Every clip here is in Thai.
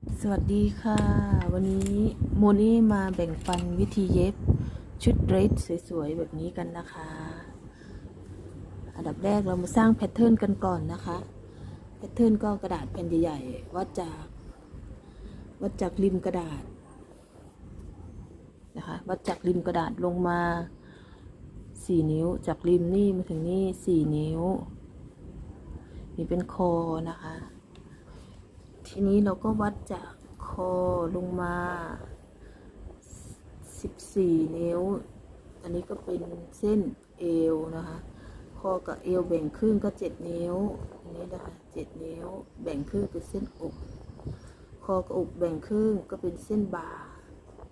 สวัสดีค่ะ วันนี้โมนี่มาแบ่งปันวิธีเย็บชุดเดรสสวยๆ แบบนี้กันนะคะ อันดับแรกเรามาสร้างแพทเทิร์นกันก่อนนะคะแพทเทิร์นก็กระดาษแผ่นใหญ่ๆวัดจากวัดจากริมกระดาษนะคะวัดจากริมกระดาษลงมา 4 นิ้วจากริมนี่มาถึงนี่4นิ้ว นี่เป็นคอนะคะ ทีนี้เราก็วัดจากคอลงมา 14 นิ้ว อันนี้ก็เป็นเส้นเอวนะคะ คอกับเอวแบ่งครึ่งก็ 7 นิ้วอันนี้นะคะ7นิ้ว แบ่งครึ่งเป็นเส้นอก คอกับอกแบ่งครึ่งก็เป็นเส้นบ่า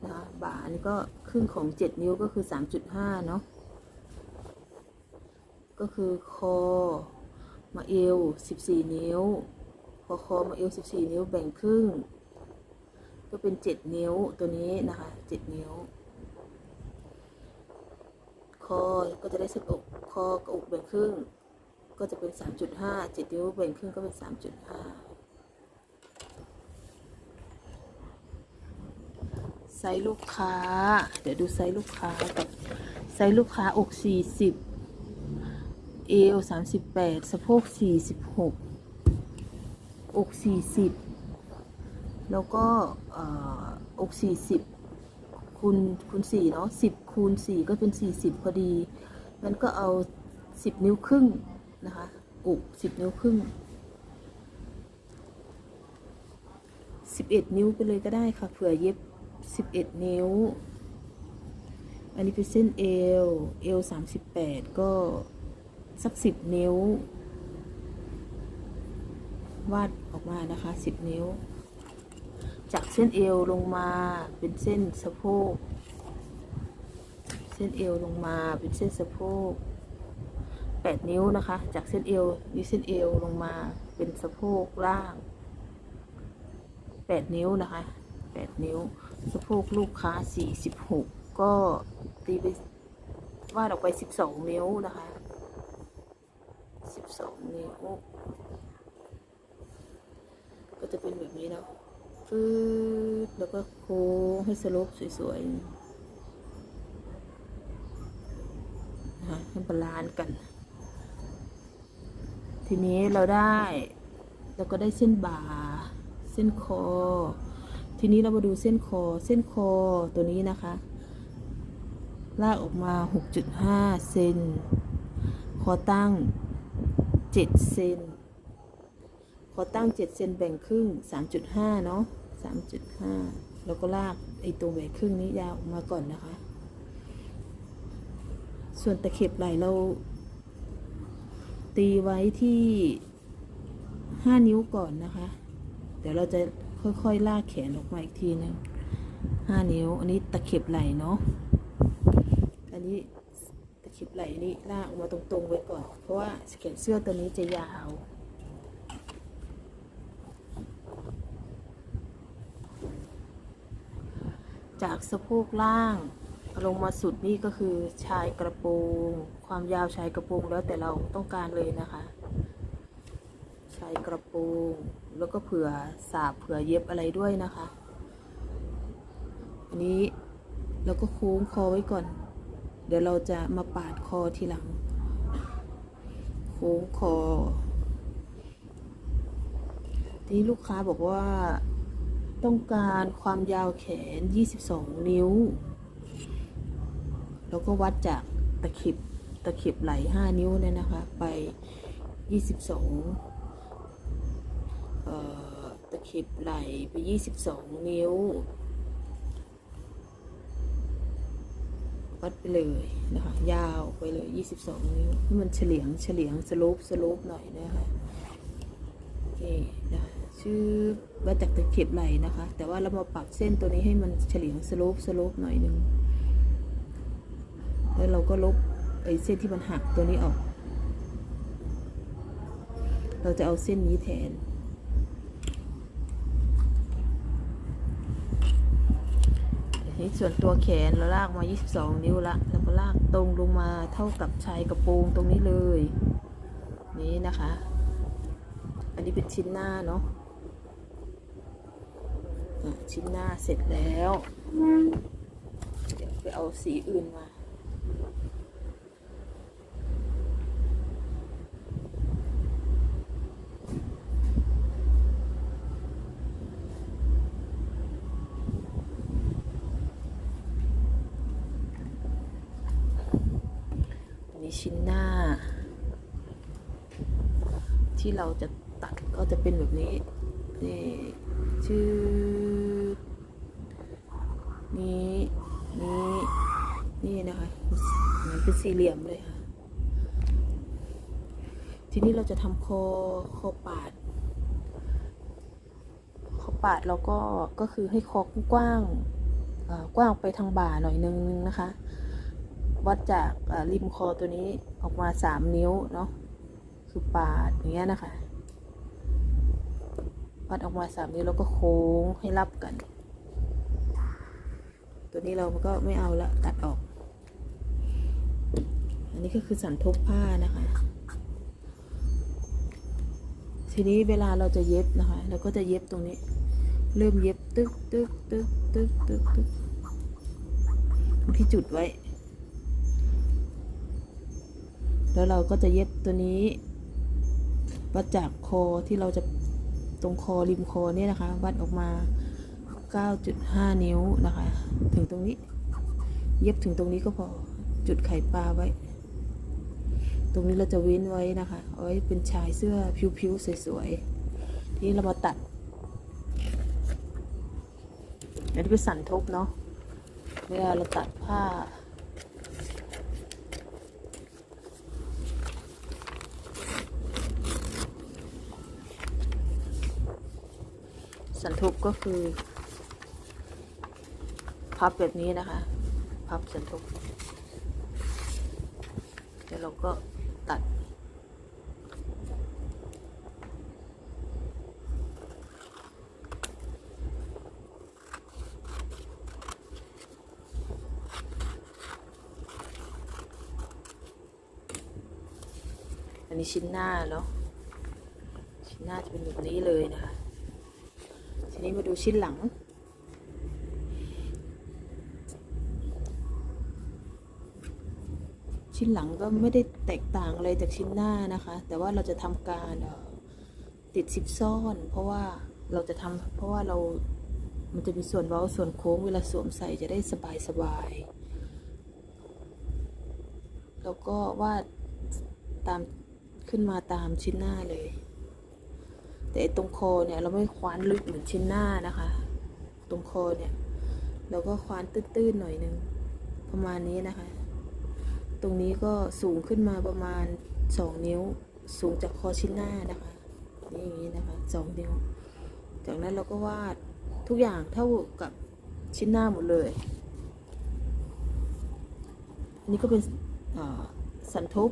นะคะบ่าอันนี้ก็ครึ่งของ 7 นิ้วก็คือ 3.5 เนาะก็คือคอมาเอว 14 นิ้ว พอคอมาเอว14นิ้วแบ่งครึ่ง ก็เป็น7นิ้วตัวนี้นะคะ7นิ้ว คอก็จะได้เส้นอกคอกับอกแบ่งครึ่ง ก็จะเป็น3.5 7นิ้วแบ่งครึ่งก็เป็น3.5ไซส์ลูกค้า เดี๋ยวดูไซส์ลูกค้ากับไซส์ลูกค้าอก 40 เอว 38 สะโพก 46 อก40แล้วก็เอ่ออก40คูณคูณ4เนาะ10คูณ4ก็เป็น40พอดีมันก็เอา10นิ้วครึ่งนะคะอก10นิ้วครึ่ง11นิ้วไปเลยก็ได้ค่ะเผื่อเย็บ11นิ้ว อันนี้เป็นเส้นเอวเอว38ก็สัก10นิ้ว วาดออกมานะคะ 10 นิ้ว จากเส้นเอวลงมาเป็นเส้นสะโพกเส้นเอวลงมาเป็นเส้นสะโพก8 นิ้วนะคะ จากเส้นเอวนี่เส้นเอวลงมาเป็นสะโพกล่าง 8 นิ้วนะคะ 8 นิ้ว สะโพกลูกค้า 46 ก็ตีไปวาดออกไป 12 นิ้วนะคะ 12 นิ้ว ก็จะเป็นแบบนี้เนาะฟืดแล้วก็โค้งให้สโลปสวยๆนะคะให้บาลานซ์กัน ทีนี้เราได้เราก็ได้เส้นบ่า เส้นคอ ทีนี้เรามาดูเส้นคอ เส้นคอตัวนี้นะคะ ลากออกมา 6.5 เซน คอตั้ง 7 เซน อตั้ง 7 เซนแบ่งครึ่ง 3.5 เนาะ3.5 แล้วก็ลากไอ้ตรงแบ่งครึ่งนี้ยาวออกมาก่อนนะคะ ส่วนตะเข็บไหลเรา ตีไว้ที่ 5 นิ้วก่อนนะคะ เดี๋ยวเราจะค่อยๆ ลากแขนออกมาอีกทีหนึง5นิ้ว อันนี้ตะเข็บไหลเนาะ อันนี้ตะเข็บไหลนี้ลากออกมาตรงๆไว้ก่อน เพราะว่าแขนเสื้อตัวนี้จะยาว จากสะโพกล่าง ลงมาสุดนี่ก็คือชายกระโปรง ความยาวชายกระโปรงแล้วแต่เราต้องการเลยนะคะ ชายกระโปรงแล้วก็เผื่อสาบเผื่อเย็บอะไรด้วยนะคะ อันนี้เราก็โค้งคอไว้ก่อน เดี๋ยวเราจะมาปาดคอทีหลัง โค้งคอทีนี้ลูกค้าบอกว่า ต้องการความยาวแขน 22 นิ้ว แล้วก็วัดจากตะข็บตะข็บไหล่5นิ้วเนี่ยนะคะ ไป 22เอ่อตะข็บไหล่ไป 22 นิ้ว วัดไปเลยนะคะ ยาวไปเลย 22 นิ้วให้มันเฉลียงเฉลียงสโลปสโลปหน่อยนะคะ โอเคนะคะ ชื่อวัดจากตะเข็บไหลนะคะ แต่ว่าเรามาปรับเส้นตัวนี้ให้มันเฉลียงสโลปสโลปหน่อยหนึ่งแล้วเราก็ลบไอ้เส้นที่มันหักตัวนี้ออก เราจะเอาเส้นนี้แทน นี่ส่วนตัวแขนเราลากมา 22 นิ้วละ แล้วก็ลากตรงลงมาเท่ากับชายกระโปรงตรงนี้เลย นี่นะคะ อันนี้เป็นชิ้นหน้าเนาะ ชิ้นหน้าเสร็จแล้ว เดี๋ยวไปเอาสีอื่นมาอันนี้ชิ้นหน้า ที่เราจะตัดก็จะเป็นแบบนี้นี่ ชื่อนี้นี้นี่นะคะมันเป็นสี่เหลี่ยมเลยค่ะ ทีนี้เราจะทำคอคอปาดคอปาดเราก็ก็คือให้คอกว้างกว้างไปทางบ่าหน่อยนึงนะคะ วัดจากริมคอตัวนี้ออกมาสามนิ้วเนาะคือปาดอย่างเงี้ยนะคะ วัดออกมาสามนิ้วแล้วก็โค้งให้รับกัน ตัวนี้เราก็ไม่เอาละตัดออก อันนี้ก็คือสันทบผ้านะคะ ทีนี้เวลาเราจะเย็บนะคะเราก็จะเย็บตรงนี้ เริ่มเย็บตึ๊กตึ๊กตึ๊กตึ๊กตึกตึกตรงที่จุดไว้ แล้วเราก็จะเย็บตัวนี้วัดจากคอที่เราจะ ตรงคอริมคอเนี่ยนะคะ วัดออกมา 9.5 นิ้วนะคะ ถึงตรงนี้ เย็บถึงตรงนี้ก็พอจุดไข่ปลาไว้ ตรงนี้เราจะเว้นไว้นะคะเอาไว้เป็นชายเสื้อผิวๆสวยๆทีนี้เรามาตัดอันนี้เป็นสันทบเนาะเวลาเราตัดผ้า สันทบ ก็คือ พับแบบนี้นะคะ พับสันทบเดี๋ยวเราก็ตัด อันนี้ชิ้นหน้าเนาะชิ้นหน้าจะเป็นแบบนี้เลยนะคะ ทีนี้มาดูชิ้นหลัง ชิ้นหลังก็ไม่ได้แตกต่างอะไรจากชิ้นหน้านะคะ แต่ว่าเราจะทำการติดซิปซ่อน เพราะว่าเราจะทำเพราะว่าเรามันจะมีส่วนเว้าส่วนโค้งเวลาสวมใส่จะได้สบายสบายๆแล้วก็วาดตามขึ้นมาตามชิ้นหน้าเลย แต่ตรงคอเนี่ยเราไม่คว้านลึกเหมือนชิ้นหน้านะคะ ตรงคอเนี่ย เราก็คว้านตื้นๆหน่อยหนึงประมาณนี้นะคะ ตรงนี้ก็สูงขึ้นมาประมาณสองนิ้ว สูงจากคอชิ้นหน้านะคะนี่อย่างนี้นะคะสองนิ้ว จากนั้นเราก็วาดทุกอย่างเท่ากับชิ้นหน้าหมดเลยอันนี้ก็เป็นสันทุบ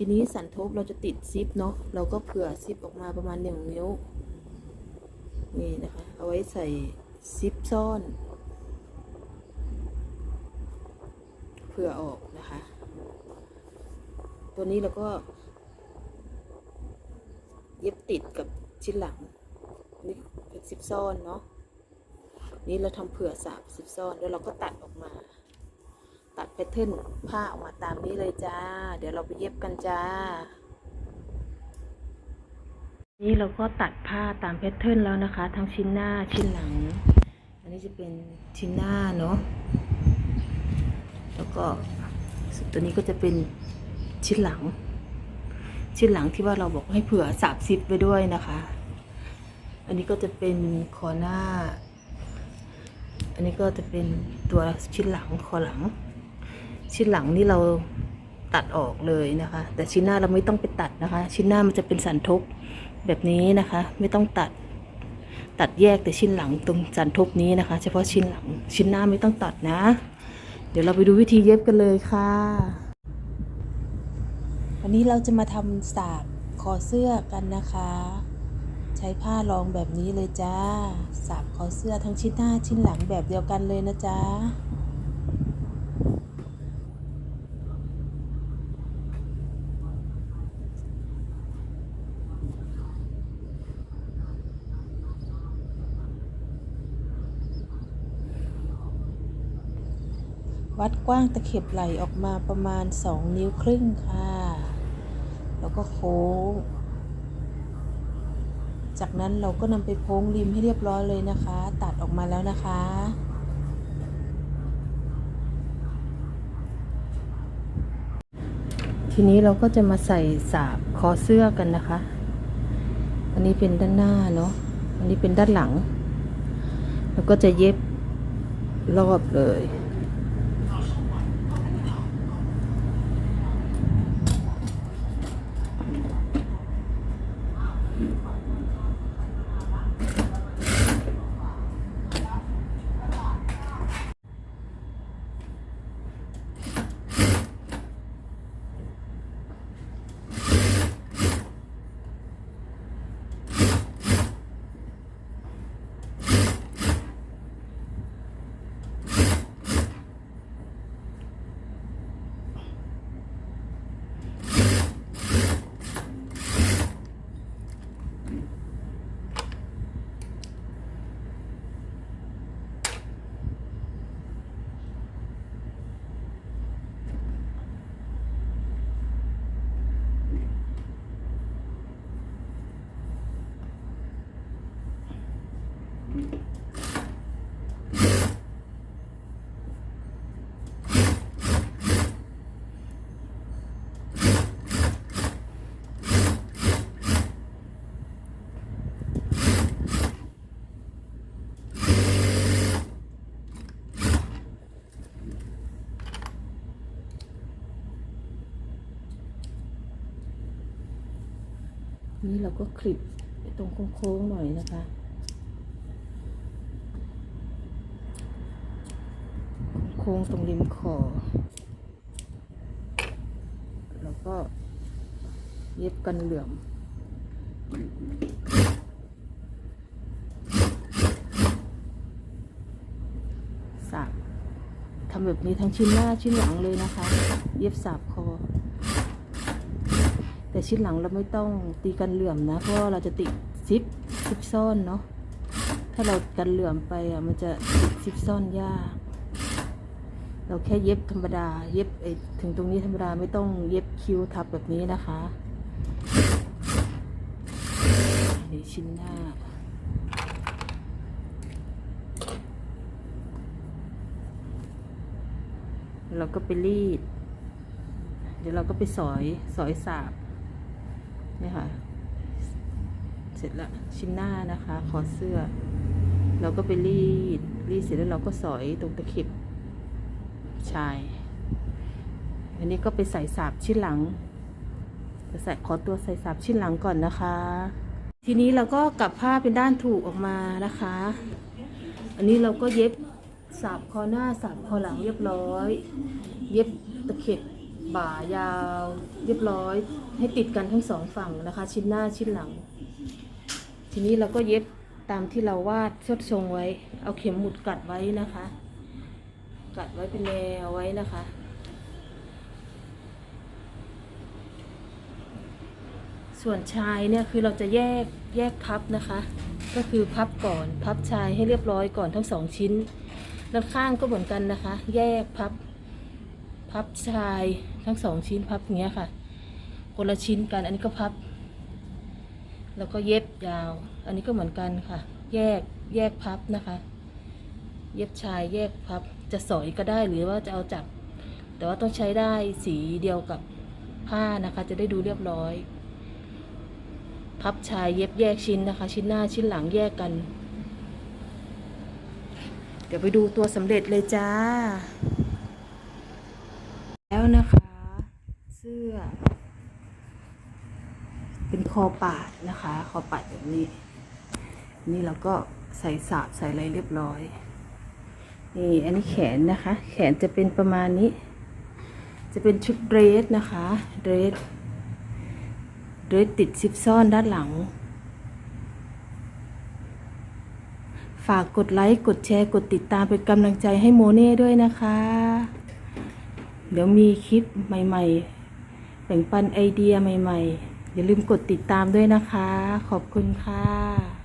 ทีนี้สันทบเราจะติดซิปเนาะเราก็เผื่อซิปออกมาประมาณหนึ่งนิ้วนี่นะคะเอาไว้ใส่ซิปซ่อน เผื่อออกนะคะ ตัวนี้เราก็ เย็บติดกับชิ้นหลังนี่เป็นซิปซ่อนเนาะนี่เราทำเผื่อสามซิปซ่อนแล้วเราก็ตัดออกมา พทเทิร์นผ้าออกมาตามนี้เลยจ้า เดี๋ยวเราไปเย็บกันจ้า นี่เราก็ตัดผ้าตามแพทเทิร์นแล้วนะคะ ทั้งชิ้นหน้าชิ้นหลัง อันนี้จะเป็นชิ้นหน้าเนาะ แล้วก็ตัวนี้ก็จะเป็นชิ้นหลัง ชิ้นหลังที่ว่าเราบอกให้เผื่อสามซิปไปด้วยนะคะ อันนี้ก็จะเป็นคอหน้า อันนี้ก็จะเป็นตัวชิ้นหลังคอหลัง ชิ้นหลังนี่เราตัดออกเลยนะคะ แต่ชิ้นหน้าเราไม่ต้องไปตัดนะคะ ชิ้นหน้ามันจะเป็นสันทบแบบนี้นะคะ ไม่ต้องตัดตัดแยกแต่ชิ้นหลังตรงสันทบนี้นะคะ เฉพาะชิ้นหลังชิ้นหน้าไม่ต้องตัดนะ เดี๋ยวเราไปดูวิธีเย็บกันเลยค่ะ วันนี้เราจะมาทำสากคอเสื้อกันนะคะ ใช้ผ้ารองแบบนี้เลยจ้าสากคอเสื้อทั้งชิ้นหน้าชิ้นหลังแบบเดียวกันเลยนะจ๊ะ วัดกว้างตะเข็บไหลออกมาประมาณ 2 นิ้วครึ่งค่ะ แล้วก็โค้ง จากนั้นเราก็นำไปโค้งริมให้เรียบร้อยเลยนะคะ ตัดออกมาแล้วนะคะทีนี้เราก็จะมาใส่สาบคอเสื้อกันนะคะ อันนี้เป็นด้านหน้าเนาะ อันนี้เป็นด้านหลัง แล้วก็จะเย็บรอบเลย นี่เราก็คลิปตรงโค้งๆหน่อยนะคะ โค้งตรงริมคอ แล้วก็เย็บกันเหลื่อมสาบทำแบบนี้ทั้งชิ้นหน้าชิ้นหลังเลยนะคะ เย็บสาบคอ แต่ชิ้นหลังเราไม่ต้องตีกันเหลื่อมนะ เพราะว่าเราจะติดซิปซิปซ่อนเนาะถ้าเรากันเหลื่อมไปอะมันจะติดซิปซ่อนยาก เราแค่เย็บธรรมดา เย็บไอถึงตรงนี้ธรรมดาไม่ต้องเย็บคิ้วทับแบบนี้นะคะนี่ชิ้นหน้าเราก็ไปรีด เดี๋ยวเราก็ไปสอย สอยสาบ นี่ค่ะ เสร็จแล้วชิ้นหน้านะคะ คอเสื้อ เราก็ไปรีด รีดเสร็จแล้วเราก็สอยตรงตะเข็บชาย อันนี้ก็ไปใส่สาบชิ้นหลังจะใส่ขอตัวใส่สาบชิ้นหลังก่อนนะคะ ทีนี้เราก็กลับผ้าเป็นด้านถูกออกมานะคะ อันนี้เราก็เย็บสาบคอหน้าสาบคอหลังเรียบร้อย เย็บตะเข็บ บ่ายาวเรียบร้อย ให้ติดกันทั้งสองฝั่งนะคะ ชิ้นหน้าชิ้นหลัง ทีนี้เราก็เย็บตามที่เราวาดชดทรงไว้ เอาเข็มหมุดกัดไว้นะคะ กัดไว้เป็นแนวไว้นะคะส่วนชายเนี่ยคือเราจะแยกแยกพับนะคะ ก็คือพับก่อนพับชายให้เรียบร้อยก่อนทั้งสองชิ้นด้านข้างก็เหมือนกันนะคะ แยกพับ พับชายทั้งสองชิ้นพับอย่างเงี้ยค่ะ คนละชิ้นกัน อันนี้ก็พับ แล้วก็เย็บยาว อันนี้ก็เหมือนกันค่ะ แยกแยกพับนะคะ เย็บชายแยกพับ จะสอยก็ได้หรือว่าจะเอาจับ แต่ว่าต้องใช้ได้สีเดียวกับผ้านะคะ จะได้ดูเรียบร้อย พับชายเย็บแยกชิ้นนะคะ ชิ้นหน้าชิ้นหลังแยกกัน เดี๋ยวไปดูตัวสำเร็จเลยจ้า แล้วนะคะ เสื้อ เป็นค อปาดนะคะ คอปาดแบบนี้ นี่เราก็ใส่สาบใส่อะไรเรียบร้อย นี่อันนี้แขนนะคะ แขนจะเป็นประมาณนี้ จะเป็นชุดเดรสนะคะเดรสเดรสติดซิปซ่อนด้านหลัง ฝากกดไลค์กดแชร์กดติดตามเป็นกำลังใจให้โมเน่ด้วยนะคะ เดี๋ยวมีคลิปใหม่ ๆ แบ่งปันไอเดียใหม่ ๆ อย่าลืมกดติดตามด้วยนะคะ ขอบคุณค่ะ